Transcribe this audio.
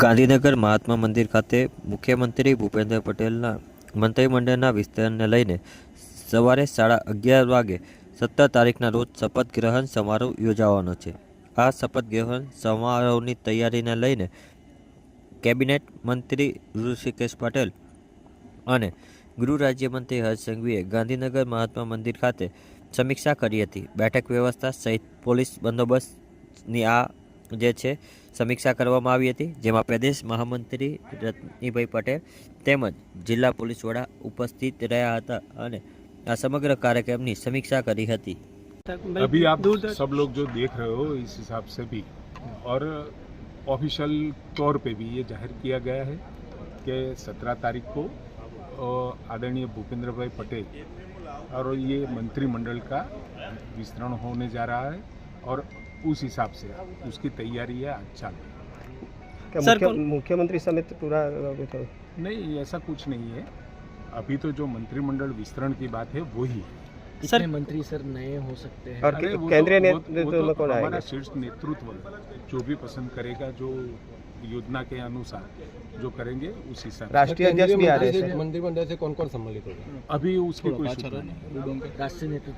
ગાંધીનગર મહાત્મા મંદિર ખાતે મુખ્યમંત્રી ભૂપેન્દ્ર પટેલના મંત્રીમંડળના વિસ્તરણને લઈને સવારે સાડા અગિયાર વાગે સત્તર તારીખના રોજ શપથ ગ્રહણ સમારોહ યોજાવાનો છે. આ શપથ ગ્રહણ સમારોહની તૈયારીને લઈને કેબિનેટ મંત્રી ઋષિકેશ પટેલ અને ગૃહ રાજ્યમંત્રી હર્ષ સંઘવીએ ગાંધીનગર મહાત્મા મંદિર ખાતે સમીક્ષા કરી હતી. બેઠક વ્યવસ્થા સહિત પોલીસ બંદોબસ્તની આ જે છે સમીક્ષા કરવામાં આવી હતી જેમાં પ્રદેશ મહામંત્રી રત્નીભાઈ પટેલ તેમજ જિલ્લા પોલીસ વડા ઉપસ્થિત રહ્યા હતા અને આ સમગ્ર કાર્યક્રમની સમીક્ષા કરી હતી अभी आप सब लोग जो देख रहे हो इस हिसाब से भी और ऑफिशियल तौर पे भी ये जाहिर किया गया है कि सत्रह तारीख को अ, आदरणीय भूपेंद्र भाई पटेल और ये मंत्रिमंडल का विस्तरण होने जा रहा है और उस हिसाब से उसकी तैयारी है आज चालू सर, मुख्य, मुख्यमंत्री समेत पूरा तो नहीं ऐसा कुछ नहीं है। अभी तो जो मंत्रिमंडल विस्तरण की बात है वही है सर मंत्री सर नए हो सकते हैं। और वो तो- केंद्रीय वो- वो नेतृत्व तो में कौन हमारा आएगा? शीर्ष नेतृत्व जो भी पसंद करेगा जो योजना के अनुसार जो करेंगे उस हिसाब राष्ट्रीय अध्यक्ष भी आ रहे हैं मंत्रिमंडल से कौन कौन सम्मिलित होगा? अभी उसकी कोई सूचना नहीं है राष्ट्रीय नेतृत्व।